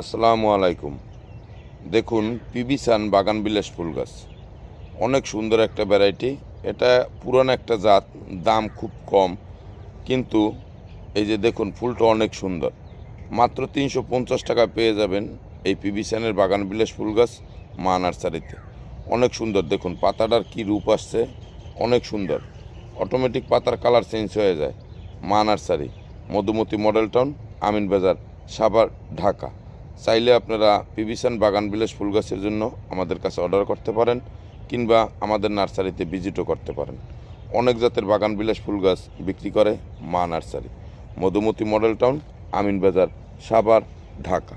আসসালামু আলাইকুম। দেখুন পিবি পিবিসান বাগান বিলাস ফুল গাছ। অনেক সুন্দর একটা ভ্যারাইটি এটা পুরান একটা জাত, দাম খুব কম। কিন্তু এই যে দেখুন, ফুলটা অনেক সুন্দর। মাত্র তিনশো পঞ্চাশ টাকা পেয়ে যাবেন এই পিবি পিবিসানের বাগান বিলাস ফুল গাছ মা নার্সারিতে। অনেক সুন্দর, দেখুন, পাতাটার কি রূপ আসছে। অনেক সুন্দর। অটোমেটিক পাতার কালার চেঞ্জ হয়ে যায়। Maa nursery, Madhumati model town Amin Bazar, Savar, Dhaka. চাইলে আপনারা পিভিসান বাগান বিলাস ফুল গাছের জন্য আমাদের কাছে অর্ডার করতে পারেন, কিংবা আমাদের নার্সারিতে ভিজিটও করতে পারেন। অনেক জাতের বাগান বিলাস ফুল গাছ বিক্রি করে Maa nursery. Madhumati model town, Amin Bazar, Savar, Dhaka.